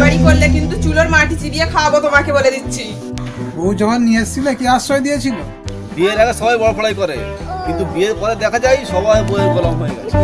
বাড়াবাড়ি করলে কিন্তু চুলোর মাটি চিবিয়ে খাওয়াবো তোমাকে বলে দিচ্ছি। বউ যখন নিয়ে এসেছিলে কি আশ্রয় দিয়েছিল? বিয়ের আগে সবাই বড় ফড়াই করে। কিন্তু বিয়ের পরে দেখা যায় সবাই বইয়ের কলম হয়ে গেছে।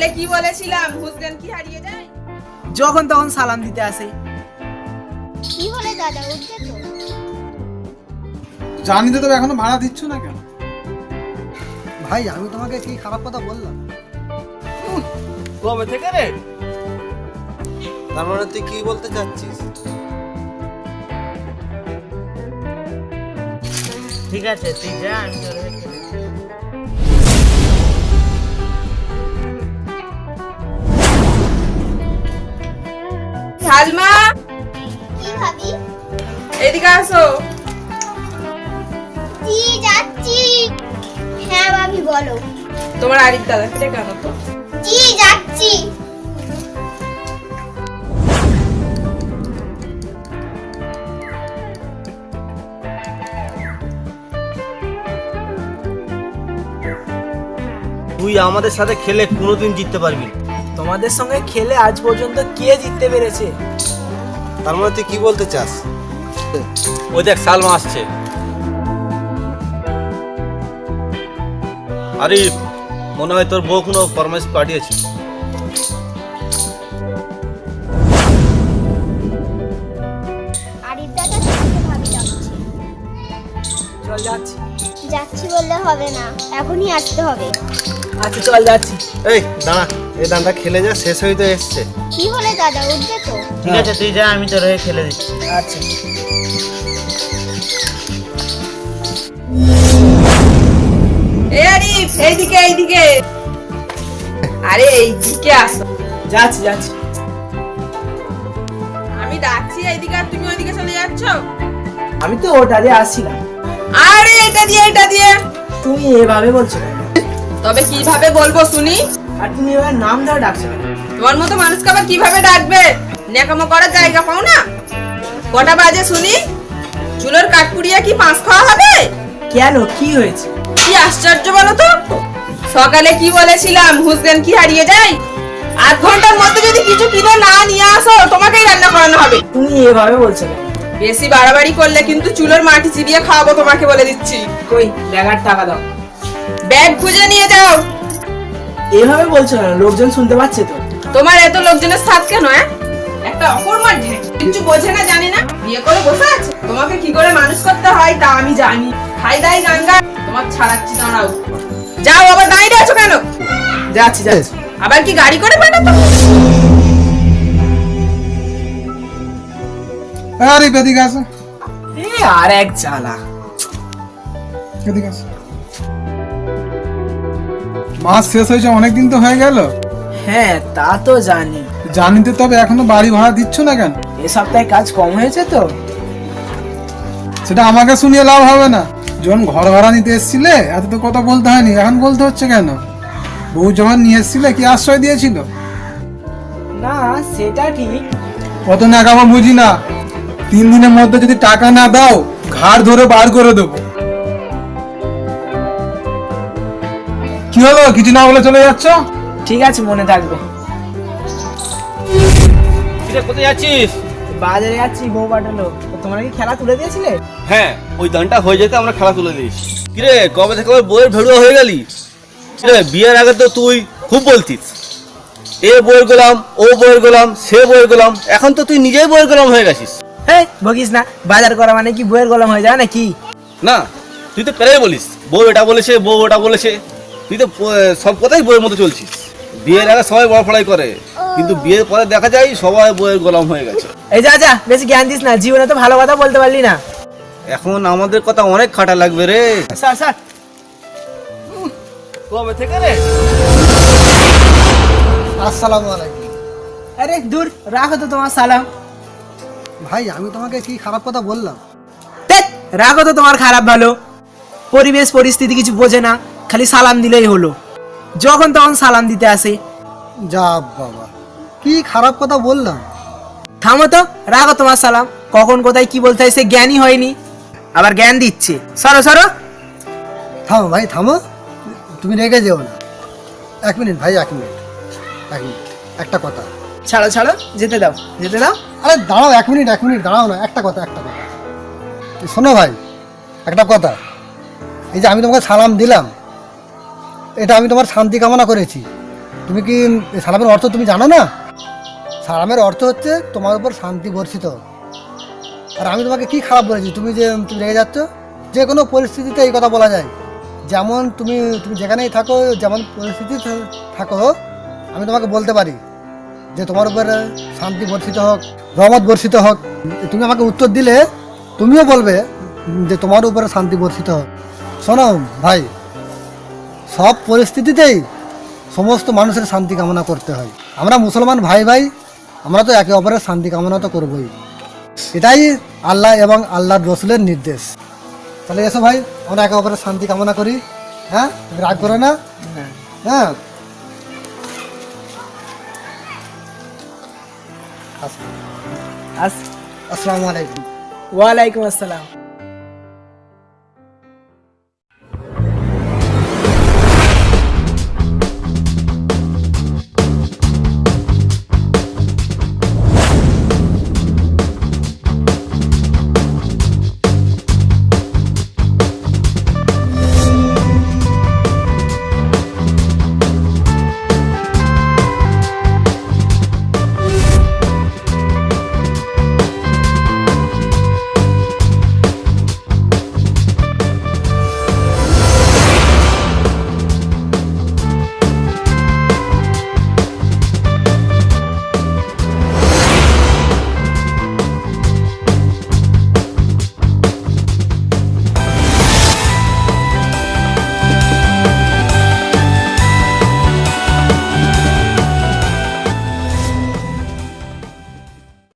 সকালে কি বলেছিলাম? হুসদেন কি হারিয়ে যায়? যখন তখন সালাম দিতে আসে। কি হলে দাদা উঠবে তো। জানি তো তবে এখনও ভাড়া দিচ্ছ না কেন? ভাই আমি তোমাকে কি খারাপ কথা বললাম। কবে থেকে রে? তার মানে তুই কি বলতে চাচ্ছিস? ঠিক আছে তুই যা আমি এদিকে আসো। জি যাচ্ছি। হ্যাঁ ভাবি বলো। তোমার আরিফ দাদা কেটে কেন তো? জি যাচ্ছি। তুই আমাদের সাথে খেলে কোনোদিন জিততে পারবি না। তোমাদের সঙ্গে খেলে আজ পর্যন্ত কে জিততে পেরেছে? তার মানে তুই কি বলতে চাস? ওই দেখ সালমা আসছে। আরিফ মনে হয় তোর বউ কোনো ফরমাইশ পাঠিয়েছে। আরিফ দাদা তোমাকে ভাবি যাচ্ছি চল যাচ্ছি। যাচ্ছি বললে হবে না এখনই আসতে হবে। আচ্ছা চল যাচ্ছি। এই দাঁড়া এই দানটা খেলে যা শেষ হইতে এসছে। কি হলে দাদা উঠবে তো? ঠিক আছে তুই যা আমি তোর হয়ে খেলে দিচ্ছি। আচ্ছা। এইদিকে এইদিকে। আরে এইদিকে আসো। যাচ্ছি যাচ্ছি। আমি ডাকছি এইদিকে আর তুমি ওইদিকে চলে যাচ্ছ? আমি তো ওটা দিয়ে আসছিলাম আরে এটা দিয়ে এটা দিয়ে। তুমি এভাবে বলছো তবে কীভাবে বলব শুনি? আর তুমি এবার নাম ধরে ডাকছো তোমার মতো মানুষকে আবার কীভাবে ডাকবে? নেকামো করার জায়গা পাও না? কটা বাজে শুনি? চুলোর কাঠপুড়িয়া কি পাঁচ খাওয়া হবে? কেন? কি হয়েছে? আশ্চর্য বলো তো? সকালে কি বলেছিলাম? হুসদেন কি হারিয়ে যায়? আধ ঘণ্টার মধ্যে যদি কিছু কিনে না নিয়ে আসো তোমাকেই রান্না করানো হবে। তুমি এভাবে বলছো বেশি বাড়াবাড়ি করলে কিন্তু চুলোর মাটি চিবিয়ে খাওয়াবো তোমাকে বলে দিচ্ছি। কই ব্যাগার টাকা দাও। ব্যাগ খুঁজে নিয়ে যাও। এভাবে বলছো কেন? লোকজন শুনতে পাচ্ছে তো। তোমার এত লোকজনের সাথ কেন হ্যাঁ একটা অকর্মার কিছু বোঝে না জানে না। বিয়ে করে বসে আছে। তোমাকে কি করে মানুষ করতে হয় তা আমি জানি। খাই দাই গান গান তোমার ছাড়াচ্ছি দাঁড়াও যাও আবার দাঁড়িয়ে আছো কেন? যাচ্ছি যাচ্ছি। আবার কি গাড়ি করে পাঠাতো আরে এদিকে আসো এ আর এক জ্বালা। এদিকে আসো মাস শেষ হয়েছে অনেকদিন তো হয়ে গেল। হ্যাঁ তা তো জানি। জানি তো তবে এখনও বাড়ি ভাড়া দিচ্ছ না কেন? এ সপ্তাহে কাজ কম হয়েছে তো। সেটা আমাকে শুনিয়ে লাভ হবে না। যখন ঘর ভাড়া নিতে এসেছিলে এত তো কথা বলতে হয়নি এখন বলতে হচ্ছে কেন? বউ যখন নিয়ে এসেছিলে কি আশ্রয় দিয়েছিল? না সেটা ঠিক। কত নাকামো বুঝি না। তিন দিনের মধ্যে যদি টাকা না দাও ঘাড় ধরে বার করে দেবো। কি হলো? কিছু না বলে চলে যাচ্ছ? ঠিক আছে মনে থাকবে। কোথায় যাচ্ছিস? বাজারে যাচ্ছি বউ পাঠালো। তোমরা কি খেলা তুলে দিয়েছিলে? হ্যাঁ ওই দানটা হয়ে যেতে আমরা খেলা তুলে দিয়েছি কিরে কবে থেকে ওই বইয়ের ভেড়ুয়া হয়ে গেলি? কিরে বিয়ের আগে তো তুই খুব বলতিস। এ বইয়ের গোলাম ও বইয়ের গোলাম সে বইয়ের গোলাম এখন তো তুই নিজেই বইয়ের গোলাম হয়ে গেছিস। হ্যাঁ বকিস না বাজার করা মানে কি বইয়ের গলম হয়ে যায় নাকি? না তুই তো প্রায় বলিস বউ এটা বলেছে বউ ওটা বলেছে। তুই তো সব কথাই বইয়ের মতো চলছিস। বিয়ের আগে সবাই বড় ফড়াই করে কিন্তু বিয়ের পরে দেখা যায় সবাই বইয়ের গোলাম হয়ে গেছে। এই যা যা বেশি জ্ঞান দিস না জীবনে তো ভালো কথা বলতে পারলি না। এখন আমাদের কথা অনেক খাটা লাগবে রে। Sir sir. কবে থেকে রে? আসসালামু আলাইকুম। আরে দূর রাখো তো তোমার সালাম। ভাই আমি তোমাকে কি খারাপ কথা বললাম? ধ্যাৎ, রাগও তো তোমার খারাপ ভালো। পরিবেশ পরিস্থিতি কিছু বোঝে না খালি সালাম দিলেই হলো। যখন তখন সালাম দিতে আসে। যা বাবা কি খারাপ কথা বললাম? থামো তো রাগো তোমার সালাম। কখন কোথায় কি বলতে হয় সে জ্ঞানই হয়নি। আবার জ্ঞান দিচ্ছে। সরো সরো। থামো ভাই থামো। তুমি রেগে যেও না। এক মিনিট ভাই এক মিনিট। এক মিনিট। একটা কথা। ছাড়ো ছাড়ো। যেতে দাও যেতে দাও। আরে দাঁড়াও এক মিনিট এক মিনিট দাঁড়াও না। একটা কথা একটা কথা। শোনো ভাই একটা কথা। এই যে আমি তোমাকে সালাম দিলাম এটা আমি তোমার শান্তি কামনা করেছি। তুমি কি সালামের অর্থ তুমি জানো না? সালামের অর্থ হচ্ছে তোমার উপর শান্তি বর্ষিত আর আমি তোমাকে কি খারাপ বলেছি? তুমি যে, তুমি রেগে যাচ্ছ? যে কোনো পরিস্থিতিতে এই কথা বলা যায়। যেমন তুমি তুমি যেখানেই থাকো, যেমন পরিস্থিতি থাকো, আমি তোমাকে বলতে পারি যে তোমার উপরে শান্তি বর্ষিত হোক, রহমত বর্ষিত হোক। তুমি আমাকে উত্তর দিলে, তুমিও বলবে যে তোমার উপরে শান্তি বর্ষিত হোক। শোনো ভাই, সব পরিস্থিতিতেই সমস্ত মানুষের শান্তি কামনা করতে হয়। আমরা মুসলমান ভাই ভাই আমরা তো একে অপরের শান্তি কামনা তো করবোই। এটাই আল্লাহ এবং আল্লাহর রসুলের নির্দেশ। তাহলে এসো ভাই আমরা একে অপরের শান্তি কামনা করি। হ্যাঁ? রাগ করে না? হ্যাঁ। আস আসসালামু আলাইকুম। ওয়ালাইকুম আসসালাম।